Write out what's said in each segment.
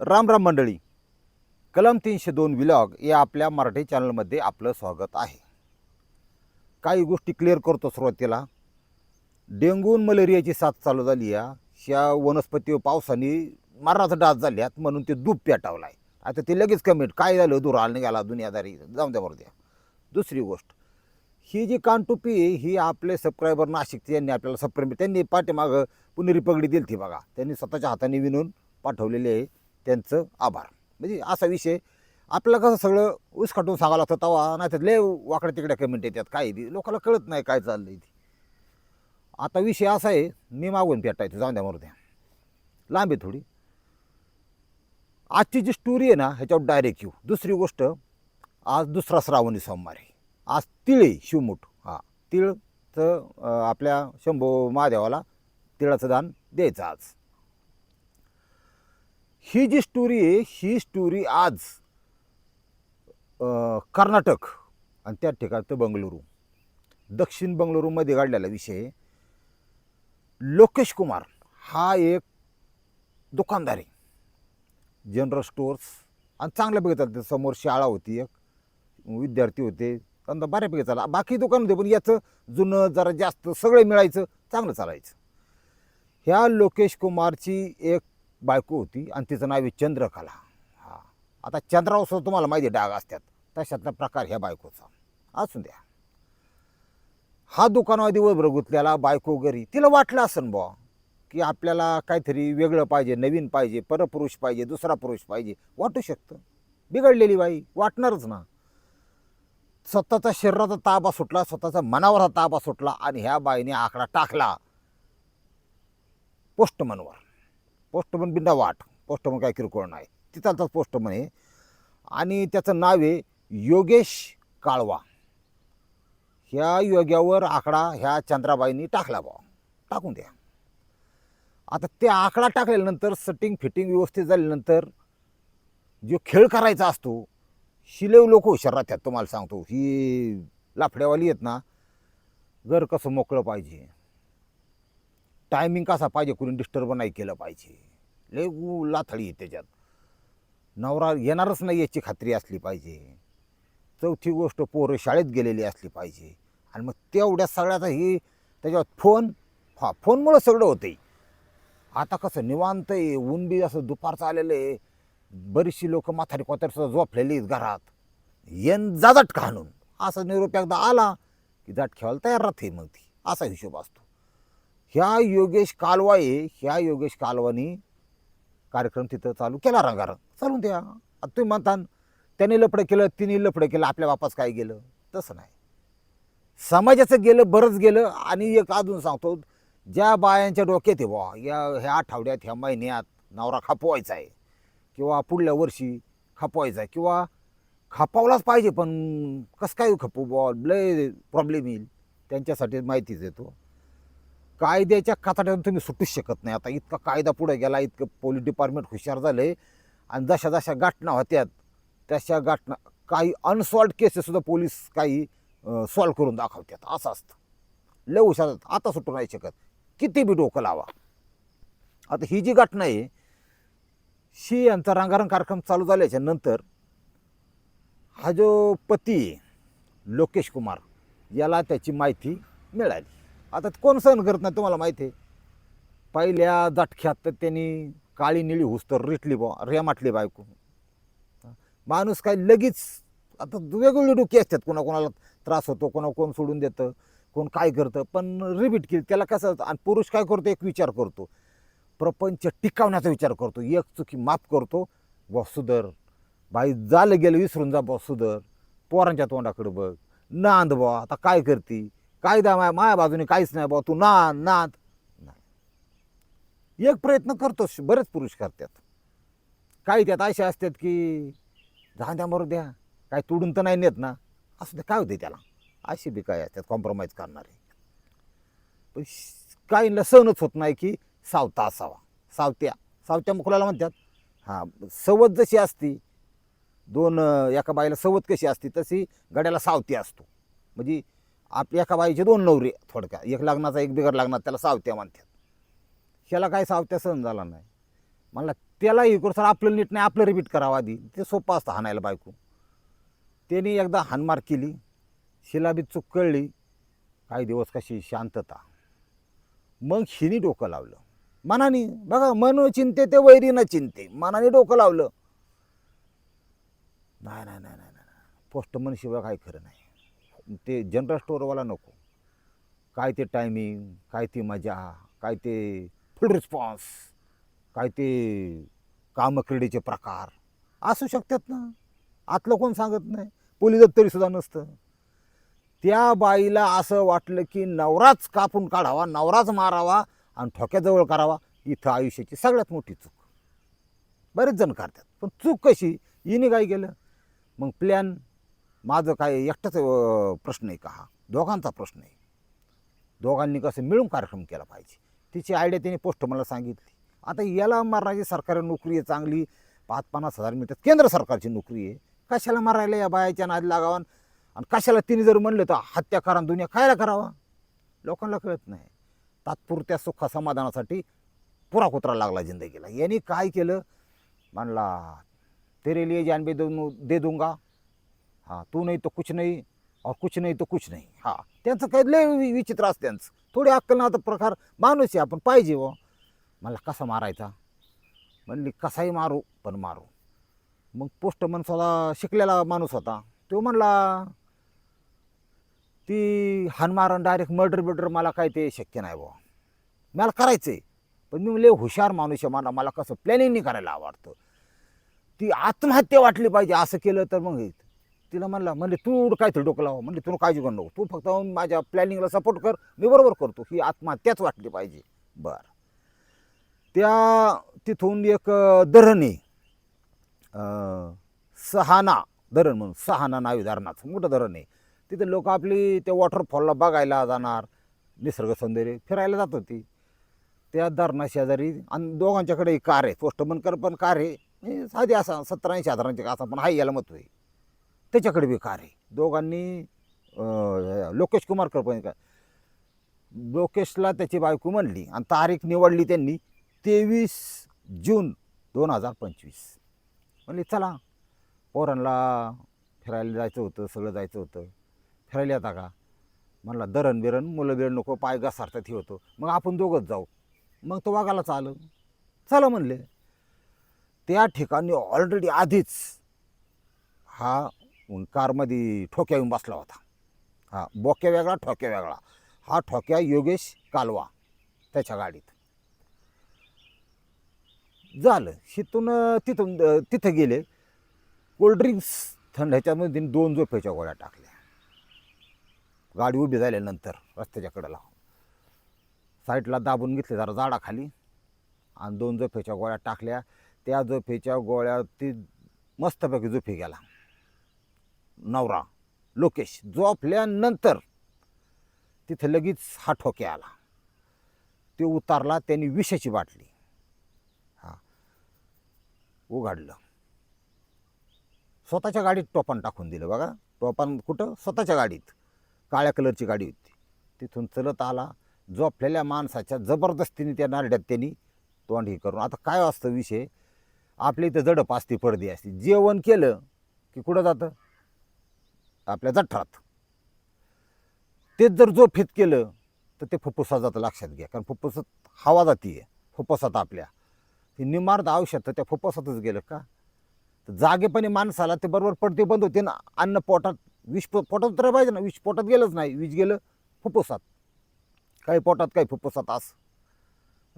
राम राम मंडळी. कलम तीनशे दोन विलॉग या आपल्या मराठी चॅनलमध्ये आपलं स्वागत आहे. काही गोष्टी क्लिअर करतो सुरुवातीला. डेंगू आणि मलेरियाची साथ चालू झाली या. ह्या वनस्पती व पावसाने मरणाचा डास झाल्यात म्हणून ते दूध पेटावला आहे आता ते लगेच कमेंट काय झालं? दूर आला निघाला दुनियादारी. जाऊन द्या बरं द्या. दुसरी गोष्ट ही जी कानटोपी आहे, ही आपले सबस्क्रायबर नाशिकचे यांनी आपल्याला सबस्क्राईब त्यांनी पाठीमागं पुणेरी पगडी दिली ती बघा. त्यांनी स्वतःच्या हाताने विणून पाठवलेली आहे. त्यांचं आभार. म्हणजे असा विषय. आपल्याला कसं सगळं उसखाटून सांगावं लागतं तवा नाही तर लय वाकड्या तिकड्या कमेंट येतात. काय बी. लोकांना कळत नाही काय चाललंय ते. आता विषय असा आहे मी मागून पेटायचं जाऊन द्या मरू द्या. लांब आहे थोडी. आजची जी स्टोरी आहे ना ह्याच्यावर डायरेक्ट येऊ. दुसरी गोष्ट आज दुसरा श्रावणी सोमवार आहे. आज तिळ आहे शिवमुठ. हां तिळचं आपल्या शंभू महादेवाला तिळाचं दान द्यायचं आज. ही जी स्टोरी आहे ही स्टोरी आज कर्नाटक आणि त्या ठिकाणचं बंगळुरू दक्षिण बंगळुरूमध्ये घडलेला विषय आहे. लोकेश कुमार हा एक दुकानदार आहे. जनरल स्टोअर्स आणि चांगल्यापैकी चालतं. समोर शाळा होती एक विद्यार्थी होते. त्यांना बऱ्यापैकी चाला बाकी दुकान होते पण याचं जुनं जरा जास्त सगळं मिळायचं चांगलं चालायचं. ह्या लोकेश कुमारची एक बायको होती आणि तिचं नाव आहे चंद्रकला. हा. आता चंद्रावर तुम्हाला माहिती आहे डाग असतात. तशातला प्रकार ह्या बायकोचा. असू द्या. हा दुकानामध्ये दिवसभर गुंतलेला बायको घरी तिला वाटलं असन बुवा की आपल्याला काहीतरी वेगळं पाहिजे नवीन पाहिजे परपुरुष पाहिजे दुसरा पुरुष पाहिजे. वाटू शकतं. बिघडलेली बाई वाटणारच ना. स्वतःचा शरीराचा ताबा सुटला स्वतःचा मनावरचा ताबा सुटला आणि ह्या बाईने आकडा टाकला. पोस्टमनवर पोस्टमन बिंदा वाट. पोस्टमन काय किरकोळ नाही. तिथालचाच पोस्टमन आहे आणि त्याचं नाव आहे योगेश काळवा. ह्या योग्यावर आकडा ह्या चंद्राबाईंनी टाकला बा टाकून द्या. आता ते आकडा टाकल्यानंतर सटिंग फिटिंग व्यवस्थित झाल्यानंतर जो खेळ करायचा असतो शिलेव लोक हुशार राहतात तुम्हाला सांगतो. ही लाफड्यावाली आहेत ना घर कसं मोकळं पाहिजे. टायमिंग कसा पाहिजे कुणी डिस्टर्ब नाही केलं पाहिजे. लय उ- लाथळी आहे त्याच्यात. नवरा येणारच नाही याची खात्री असली पाहिजे. चौथी गोष्ट पोरं शाळेत गेलेली असली पाहिजे. आणि मग तेवढ्या सगळ्याचा ही त्याच्यात फोन हा फोनमुळं सगळं होते आता कसं निवांत आहे ऊन बी असं दुपारचं आलेलं आहे. बरीचशी लोक माथारी कोतारीसुद्धा झोपलेली आहेत घरात. येन जाजाट का हाणून असा निरोप एकदा आला की जाट खेळायला तयार राहते मग ती. असा हिशोब असतो. ह्या योगेश कालवा आहे. ह्या योगेश कालवानी कार्यक्रम तिथं चालू केला रंगारंग. चालून द्या. आता तुम्ही म्हणता त्याने लफडं केलं तिने लफडं केलं आपल्या बापास काय गेलं? तसं नाही. समाजाचं गेलं बरंच गेलं आणि एक अजून सांगतो ज्या बायांच्या डोक्यात आहे बा या ह्या आठवड्यात ह्या महिन्यात नवरा खपवायचा आहे किंवा पुढल्या वर्षी खपवायचा आहे किंवा खपावलाच पाहिजे पण कसं काय खपू बॉल लय प्रॉब्लेम येईल. त्यांच्यासाठी माहितीच येतो कायद्याच्या कातड्यातून तुम्ही सुटूच शकत नाही. आता इतका कायदा पुढे गेला इतकं पोलीस डिपार्टमेंट हुशार झालं आणि जशा जशा घटना होत्यात तशा घटना काही अनसॉल्ड केसेससुद्धा पोलीस काही सॉल्व करून दाखवतात. असं असतं. लय हुशार आता सुटू नाही शकत. किती बी डोकं लावा. आता ही जी घटना आहे शी यांचा रंगारंग कार्यक्रम चालू झाल्याच्यानंतर हा जो पती लोकेश कुमार याला त्याची माहिती मिळाली. आता कोण सहन करत नाही तुम्हाला माहिती आहे? पहिल्या झटक्यात तर त्यांनी काळी निळी हुसतर रिटली बा रेमाटली बायको. माणूस काय लगेच आता वेगवेगळी डोकी असतात कोणाकोणाला त्रास होतो कोणा कोण सोडून देतं कोण काय करतं पण रिपीट केली त्याला कसं आणि पुरुष काय करतो एक विचार करतो. प्रपंच टिकावण्याचा विचार करतो एक चुकी माफ करतो व सुधर. बाई झालं गेलं विसरून जा बा सुधर. पोरांच्या तोंडाकडे बघ. नांद बा आता काय करती? कायदा माया माया बाजूने काहीच नाही बा तू ना नांद नाही. एक प्रयत्न करतोस बरेच पुरुष करतात. काही त्यात असे असतात की जा द्या मरू द्या. काय तुडून तर नाही नेत ना. असं ते काय होते त्याला. असे बी काय असतात कॉम्प्रोमाइज करणारे. पण श- सहनच होत नाही की सावता असावा. सावत्या. सावत्या मुकुलाला म्हणतात? हां सवत जशी असती दोन एका बाईला सवत कशी असते तशी गड्याला सावती असतो. म्हणजे आप एका बाईचे दोन नवरे थोडक्यात. एक लग्नाचा एक बिगर लग्नात त्याला सावत्या म्हणतात. ह्याला काय सावत्या सहन झाला नाही. मला त्याला इकडं करू सर आपलं नीट नाही आपलं रिपीट करावं आधी. ते सोपं असतं हाणायला बायको. त्याने एकदा हानमार केली. शिला बी चूक कळली. काही दिवस कशी शांतता. मग हिने डोकं लावलं. मनाने बघा मन चिंते ते वैरी न चिंते. मनाने डोकं लावलं. नाही नाही नाही नाही नाही पोस्टमन शिवाय काही खरं नाही. ते जनरल स्टोअरवाला नको. काय ते टायमिंग काय ती मजा काय ते फुल रिस्पॉन्स काय ते कामक्रीडेचे प्रकार असू शकतात ना. आतलं कोण सांगत नाही. पोलिसात तरीसुद्धा नसतं. त्या बाईला असं वाटलं की नवराच कापून काढावा नवराच मारावा आणि ठोक्याजवळ करावा इथं आयुष्याची सगळ्यात मोठी चूक. बरेच जण करतात. पण चूक कशी? हिने काय केलं? मग प्लॅन माझं काय एकटाच प्रश्न आहे का हा? दोघांचा प्रश्न आहे. दोघांनी कसं मिळून कार्यक्रम केला पाहिजे. तिची आयडिया तिने पोस्ट मला सांगितली. आता याला मारण्याची सरकारी नोकरी आहे चांगली. पाच पन्नास हजार मिळतात. केंद्र सरकारची नोकरी आहे. कशाला मारायला या बायाच्या नाद लागावा? आणि कशाला तिने जर म्हणलं तर हत्या करा दुनिया खायला करावा? लोकांना कळत नाही. तात्पुरत्या सुख समाधानासाठी पुरा कुत्रा लागला जिंदगीला. यांनी काय केलं? म्हणला तेरे लिए जानबे दे दे दूंगा. हाँ तू नाही तो कुछ नाही और कुछ नाही तो कुछ नाही. हा. त्यांचं काही लय विचित्र असतं त्यांचं. थोडी अक्कल ना प्रकार माणूस आहे आपण पाहिजे व मला कसा मारायचा? म्हणली कसाही मारू पण मारू. मग पोस्टमन स्वतः शिकलेला माणूस होता. तो म्हणला ती हानमारण डायरेक्ट मर्डर बिर्डर मला काय ते शक्य नाही बुवा. मला करायचं आहे पण मी लय हुशार माणूस आहे मला मला कसं प्लॅनिंग नाही करायला आवडतं. ती आत्महत्या वाटली पाहिजे असं केलं तर मग. तिला म्हणला म्हणले तू काय डोकं लावा म्हणले तुला काळजी करू नको. तू फक्त माझ्या प्लॅनिंगला सपोर्ट कर मी बरोबर करतो. ही आत्महत्याच वाटली पाहिजे. बरं. त्या तिथून एक अं, धरण आहे सहाना धरण म्हणून सहाना नावी धरणाचं मोठं धरण आहे. तिथे लोक आपली त्या वॉटरफॉलला बघायला जाणार निसर्ग सौंदर्य फिरायला जात होती. त्या धरणा शेजारी आणि दोघांच्याकडे कार आहे पोस्टमन कर पण कार आहे साधी असा सत्तर ऐंशी हजारांची असा पण हाय याला मत आहे त्याच्याकडे बी कार आहे. दोघांनी लोकेश कुमार कर पण का लोकेशला त्याची बायको म्हणली आणि तारीख निवडली त्यांनी तेवीस जून दोन हजार पंचवीस. म्हणली चला पोरांना फिरायला जायचं होतं सगळं जायचं होतं. फिरायला येता का? म्हणला दरण बिरण मुलं बिरण नको पाय घसारतात हे होतं. मग आपण दोघंच जाऊ. मग तो वागायला चालं चला म्हणले. त्या ठिकाणी ऑलरेडी आधीच हा कारमध्ये ठोक्या येऊन बसला होता. हा बोक्या वेगळा ठोक्या वेगळा. हा ठोक्या योगेश कालवा त्याच्या गाडीत. झालं. तिथून तिथून तिथं गेले. कोल्ड्रिंक्स थंड ह्याच्यामध्ये दोन झोपेच्या गोळ्या टाकल्या. गाडी उभी झाल्यानंतर रस्त्याच्या कडेला साईडला दाबून घेतले जरा झाडाखाली. आणि दोन झोपेच्या गोळ्या टाकल्या. त्या झोपेच्या गोळ्या ती मस्तपैकी झोपी गेला. नवरा. लोकेश झोपल्यानंतर तिथं लगेच हा ठोके आला. ते उतारला त्यांनी विषाची बाटली. हा. उघडलं. स्वतःच्या गाडीत टोपण टाकून दिलं बघा. टोपण कुठं? स्वतःच्या गाडीत. काळ्या कलरची गाडी होती. तिथून चलत आला. झोपलेल्या माणसाच्या जबरदस्तीने त्या नारड्यात त्यांनी तोंड हे करून. आता काय असतं विषय? आपल्या इथं जडप असते पडदी असते. जेवण केलं की कुठं जातं? आपल्या जठरात. तेच जर झोपेत केलं तर ते फुफ्फुसात जातं लक्षात घ्या. कारण फुफ्फुसात हवा जाती आहे फुफ्फुसात आपल्या. ते निमार्द औषध तर त्या फुफ्फुसातच गेलं का? तर जागेपणे माणसाला ते बरोबर पडते बंद होते ना. अन्न पोटात विष पो- पोटात तर पाहिजे ना. विष पोटात गेलंच नाही. विष गेलं फुफ्फुसात काही पोटात काही फुफ्फुसात असं.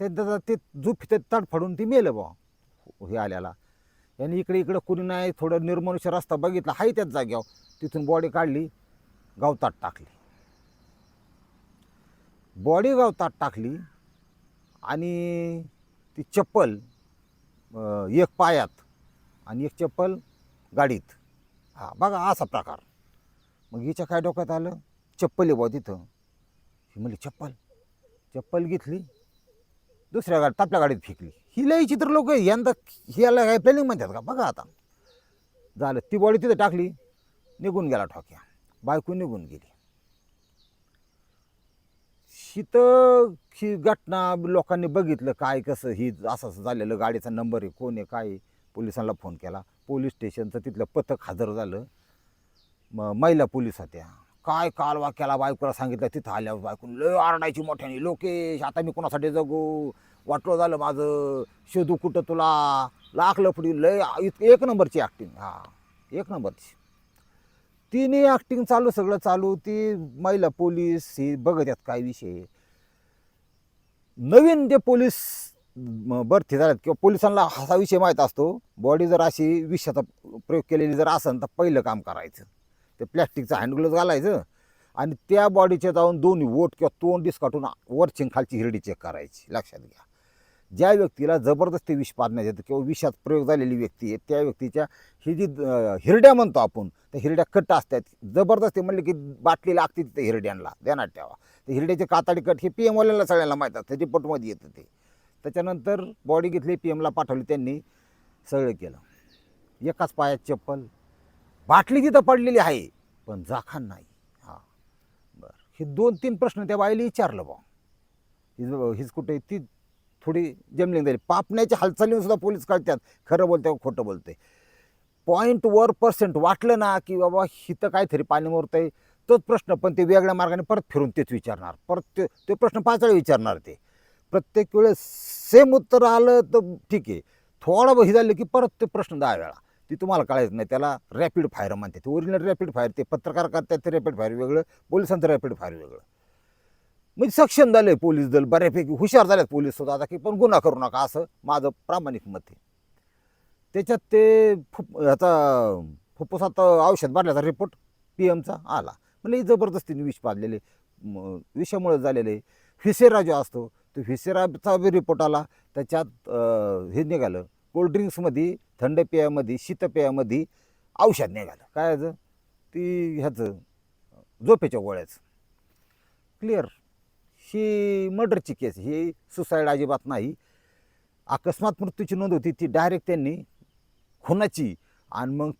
ते ते झोप तडफडून ती मेलं बा हे आल्याला. यांनी इकडे इकडं कुणी नाही थोडं निर्मनुष्य रस्ता बघितला हाय त्याच जाग्यावर तिथून बॉडी काढली गावतात टाकली. बॉडी गावतात टाकली आणि ती चप्पल एक पायात आणि एक चप्पल गाडीत. हा बघा असा प्रकार. मग हिच्या काय डोक्यात आलं? चप्पल आहे बुवा तिथं. ही म्हणली चप्पल. चप्पल घेतली. दुसऱ्या गाडीत आपल्या गाडीत फेकली. ही लई चित्र लोक यंदा ह्याला काय प्लॅनिंग म्हणतात का? बघा आता. झालं. ती बॉडी तिथं टाकली. निघून गेला ठोक्या. बायको निघून गेली. शीत ही घटना लोकांनी बघितलं. काय कसं ही असं असं झालेलं. गाडीचा नंबर आहे. कोण आहे काय पोलिसांना फोन केला. पोलीस स्टेशनचं तिथलं पथक हजर झालं. म महिला पोलीस होत्या. काय कालवा केला बायकोला सांगितलं तिथं आल्यावर बायकून. लय आरडायची मोठ्याने. लोकेश आता मी कोणासाठी जगू? वाटलं झालं माझं शोधू कुठं तुला? लाख लफडी लय इत- एक नंबरची ॲक्टिंग हा. एक नंबरची. तिने ॲक्टिंग चालू सगळं चालू. ती महिला पोलीस ही बघत आहेत काय विषय. नवीन जे पोलीस भरती झाल्यात किंवा पोलिसांना असा विषय माहीत असतो बॉडी जर अशी विषयाचा प्रयोग केलेली जर असेल तर पहिलं काम करायचं. ते प्लॅस्टिकचं हँडग्लोव्ह घालायचं आणि त्या बॉडीच्या जाऊन दोन्ही वोट किंवा तोंड डिस्काटून वरची खालची हिरडी चेक करायची. लक्षात घ्या. ज्या व्यक्तीला जबरदस्ती विष पाडण्यात येतं किंवा विषात प्रयोग झालेली व्यक्ती आहे त्या व्यक्तीच्या ही जी हिरड्या म्हणतो आपण त्या हिरड्या कट असतात. जबरदस्ती म्हणले की बाटली लागते तिथे हिरड्यांना ध्यानात ठेवा. ते हिरड्याचे काताडी कट हे पी एमवाल्याला सगळ्यांना माहीत असतं रिपोर्टमध्ये येतं ते. त्याच्यानंतर बॉडी घेतली पी एमला पाठवली त्यांनी सगळं केलं. एकाच पायात चप्पल बाटली तिथं पडलेली आहे पण जाखान नाही. हां. बरं. हे दोन तीन प्रश्न त्या बाईला विचारलं बा हिज हिज कुठे ती थोडी जमलिंग झाली. पापण्याच्या हालचालीवर सुद्धा पोलीस कळतात. खरं बोलते खोटं बोलते पॉईंट वर पर्सेंट वाटलं ना की बाबा हिथं काहीतरी पाणी मोरतंय. तोच प्रश्न पण ते वेगळ्या मार्गाने परत फिरून तेच विचारणार. परत ते ते प्रश्न पाच वेळा विचारणार ते. प्रत्येक वेळेस सेम उत्तर आलं तर ठीक आहे. थोडं हे झालं की परत ते प्रश्न दहा वेळा. ती तुम्हाला कळायचं नाही. त्याला रॅपिड फायर म्हणते ते ओरिजिनल रॅपिड फायर ते पत्रकार करतात ते रॅपिड फायर वेगळं पोलिसांचं रॅपिड फायर वेगळं. म्हणजे सक्षम झालं आहे पोलीस दल बऱ्यापैकी हुशार झालेत पोलीस सुद्धा आता की पण गुन्हा करू नका असं माझं प्रामाणिक मत आहे. त्याच्यात ते फुप ह्याचा फुप्फुसात औषध भरल्याचा रिपोर्ट पी एमचा आला. म्हणजे जबरदस्तीने विष पाजलेले म, विषामुळे झालेले. व्हिसेरा जो असतो तो व्हिसेराचा बी रिपोर्ट आला. त्याच्यात हे निघालं. कोल्ड्रिंक्समध्ये थंड पेयामध्ये शीतपेयामध्ये औषध निघालं काय ती ह्याचं झोपेच्या गोळ्याचं. क्लिअर ही मर्डरची केस ही सुसाईड अजिबात नाही. अकस्मात मृत्यूची नोंद होती ती डायरेक्ट त्यांनी खुनाची आणि मग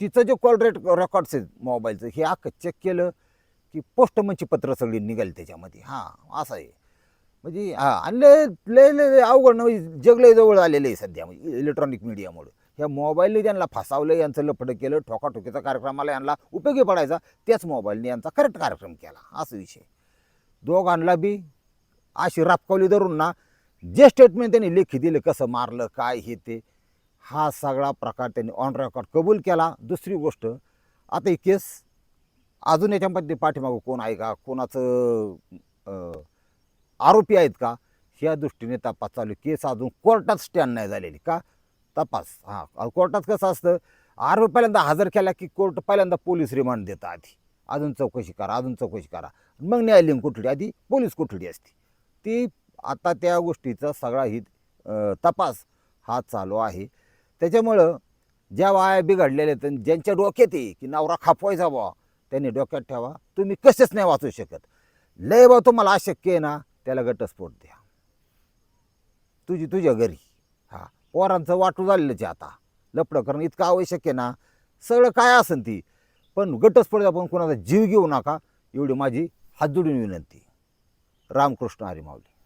तिचं जे कॉल रेट रेकॉर्ड्स आहेत मोबाईलचं हे अख्खं चेक केलं की पोस्टमनची पत्र सगळी निघाली त्याच्यामध्ये. हां असं आहे. म्हणजे हां आणि लय लय लय अवघड ना म्हणजे जग लय जवळ आलेलं आहे सध्या म्हणजे इलेक्ट्रॉनिक मीडियामुळे ह्या मोबाईलने त्यांना फसावलं यांचं लफडं केलं ठोकाठोकीचा कार्यक्रमाला यांना उपयोगी पडायचा त्याच मोबाईलने यांचा करेक्ट कार्यक्रम केला असं विषय. दोघांना बी अशी रापकावली धरून ना जे स्टेटमेंट त्यांनी लेखी दिलं कसं मारलं काय हे ते हा सगळा प्रकार त्यांनी ऑन रेकॉर्ड कबूल केला. दुसरी गोष्ट आता ही केस अजून याच्यामध्ये पाठीमागं कोण आहे का? कोणाचं आरोपी आहेत का? ह्या दृष्टीने तपास चालू केस अजून कोर्टात स्टँड नाही झालेली. का? तपास. हां कोर्टात कसं असतं? आरोपी पहिल्यांदा हजर केला की कोर्ट पहिल्यांदा पोलीस रिमांड देतं आधी. अजून चौकशी करा अजून चौकशी करा. मग न्यायालयीन कोठडी आधी पोलीस कोठडी असते. ती आता त्या गोष्टीचा सगळा ही तपास हा चालू आहे. त्याच्यामुळं ज्या वाया बिघडलेल्या आहेत ज्यांच्या डोक्यात आहे की नवरा खापवायचा बा त्यांनी डोक्यात ठेवा. तुम्ही कसेच नाही वाचू शकत. लय बा तुम्हाला अशक्य आहे ना त्याला घटस्फोट द्या. तुझी तुझ्या घरी. हा पोरांचं वाटू झालेलंच आता. लपडं करणं इतकं आवश्यक आहे ना. सगळं काय असेल ती. पण घटस्फोट आपण कोणाचा जीव घेऊ नका एवढी माझी हात जोडून विनंती. रामकृष्ण हरी माऊली.